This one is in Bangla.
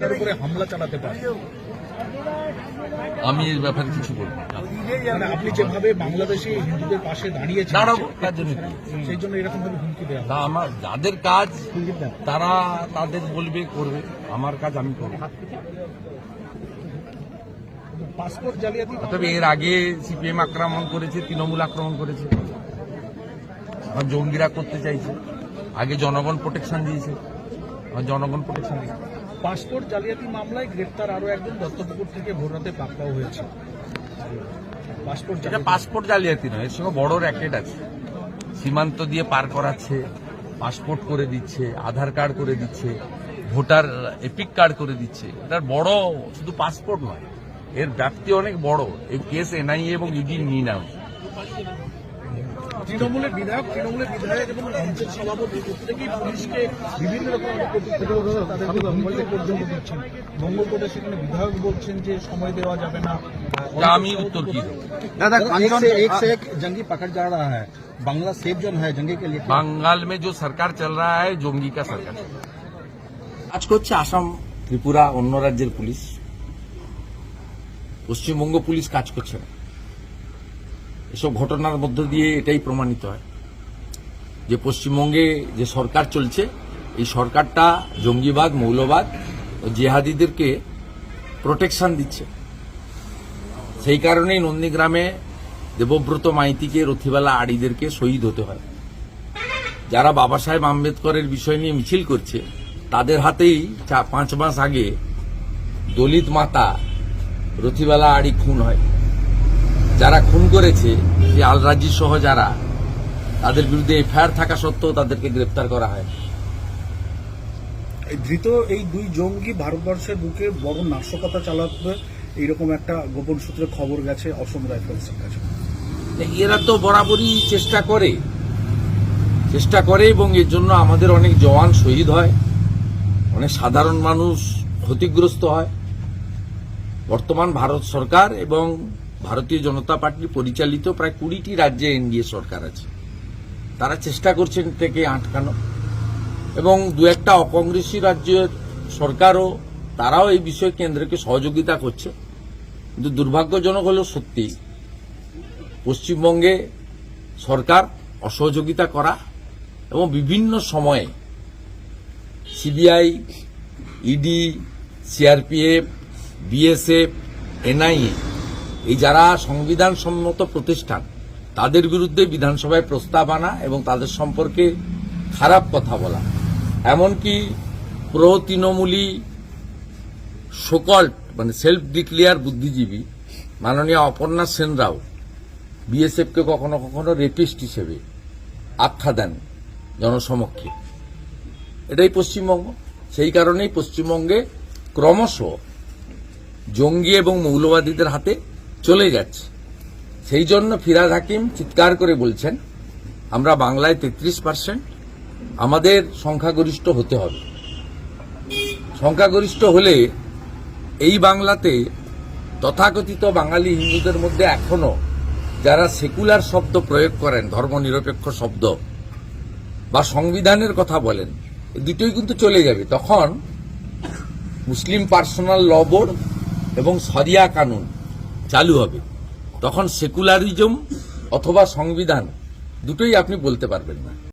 তার উপরে হামলা চালাতে পারে। আমি এই ব্যাপারে কিছু বলব। মানে আপনি যেভাবে বাংলাদেশে হিন্দুদের পাশে দাঁড়িয়েছেন দাঁড়াবো কার জন্য সেই জন্য এরকম ভাবে হুমকি দেওয়া আমার যাদের কাজ তারা তাদের বলবে করবে। আমার কাজ আমি করব। পাসপোর্ট জালিয়াতি তবে এর আগে সিপিএম আক্রমণ করেছে তৃণমূল আক্রমণ করেছে। জঙ্গিরা করতে চাইছে। আগে জনগণ প্রোটেকশন দিয়েছে। জনগণ প্রোটেকশন দিয়েছে। পাসপোর্ট জালিয়াতি মামলায় গ্রেপ্তার আরও একজন দত্তপুকুর থেকে ভোররাতে পাকড়াও হয়েছে। পাসপোর্ট এটা পাসপোর্ট জালিয়াতি নয় এর সঙ্গে বড় র্যাকেট আছে। সীমান্ত দিয়ে পার করাচ্ছে পাসপোর্ট করে দিচ্ছে আধার কার্ড করে দিচ্ছে ভোটার এপিক কার্ড করে দিচ্ছে। এটার বড় শুধু পাসপোর্ট নয় এর ব্যাপ্তি অনেক বড়। এই কেস এনআইএ এবং ইডি নিয়ে নেওয়া। তৃণমূলের বিধায়ক তৃণমূলের বিধায়ক এবং মঞ্চের সভাপতি প্রত্যেকেই পুলিশকে বিভিন্ন রকম তাদেরকে হুমকি পর্যন্ত দিচ্ছেন মঙ্গলকোটে সেখানে বিধায়ক বলছেন যে সময় দেওয়া যাবে না তা আমি উত্তর কি দেবো दादा एक से एक से एक जंगी पकड़ जा रहा है बांग्ला सेफ जोन है जंगी के लिए বাঙ্গাল মে जो सरकार चल रहा है জঙ্গি का सरकार কাজ করছে আসাম ত্রিপুরা অন্য রাজ্যের পুলিশ পশ্চিমবঙ্গ পুলিশ কাজ করছে না এসব ঘটনার মধ্য দিয়ে এটাই প্রমাণিত হয়। যে পশ্চিমবঙ্গে যে সরকার চলছে, এই সরকারটা জঙ্গিবাদ, মৌলবাদ ও জেহাদিদেরকে প্রোটেকশন দিচ্ছে। সেই কারণেই নন্দীগ্রামে দেবব্রত মাইতিকে রথিবালা আড়িদেরকে শহীদ হতে হয়। যারা বাবা সাহেব আম্বেদকরের বিষয় নিয়ে মিছিল করছে, তাদের হাতেই পাঁচ মাস আগে দলিত মাতা রথিবালা আড়ি খুন হয়। যারা খুন করেছে যে আল আলরাজি সহ যারা তাদের বিরুদ্ধে এফআইআর থাকা সত্ত্বেও তাদেরকে গ্রেপ্তার করা হয়। ধৃত এই দুই জঙ্গি ভারতবর্ষের বুকে বড় নাশকতা চালাবে এইরকম একটা গোপন সূত্রে খবর গেছে অসম রাইফেলসের কাছে। এরা তো বরাবরই চেষ্টা করে। চেষ্টা করে এবং এর জন্য আমাদের অনেক জওয়ান শহীদ হয় অনেক সাধারণ মানুষ ক্ষতিগ্রস্ত হয়। বর্তমান ভারত সরকার এবং ভারতীয় জনতা পার্টি পরিচালিত প্রায় কুড়িটি রাজ্যে এনডিএ সরকার আছে। তারা চেষ্টা করছেন থেকে আটকানো। এবং দু একটা অকংগ্রেসি রাজ্যের সরকারও তারাও এই বিষয়ে কেন্দ্রকে সহযোগিতা করছে। কিন্তু দুর্ভাগ্যজনক হলো সত্যি, পশ্চিমবঙ্গে সরকার অসহযোগিতা করা এবং বিভিন্ন সময়ে CBI, ED, CRPF, BSF, NIA এই যারা সংবিধান সম্মত প্রতিষ্ঠান, তাদের বিরুদ্ধে বিধানসভায় প্রস্তাব আনা এবং তাদের সম্পর্কে খারাপ কথা বলা। এমনকি প্রো তৃণমূলী সকল্ট মানে সেলফ ডিক্লেয়ার বুদ্ধিজীবী মাননীয় অপর্ণা সেনরাও বিএসএফকে কখনো কখনো রেপিস্ট হিসেবে আখ্যা দেন জনসমক্ষে। এটাই পশ্চিমবঙ্গ। সেই কারণেই পশ্চিমবঙ্গে ক্রমশ জঙ্গি এবং মৌলবাদীদের হাতে চলে যাচ্ছে। সেই জন্য ফিরাদ হাকিম চিৎকার করে বলছেন, আমরা বাংলায় তেত্রিশ পার্সেন্ট, আমাদের সংখ্যাগরিষ্ঠ হতে হবে। সংখ্যাগরিষ্ঠ হলে এই বাংলাতে তথাকথিত বাঙালি হিন্দুদের মধ্যে এখনও যারা সেকুলার শব্দ প্রয়োগ করেন, ধর্মনিরপেক্ষ শব্দ, বা সংবিধানের কথা বলেন দুটোই কিন্তু চলে যাবে। তখন মুসলিম পার্সোনাল ল বোর্ড এবং সরিয়া কানুন চালু হবে। তখন সেকুলারিজম অথবা সংবিধান দুটোই আপনি বলতে পারবেন না।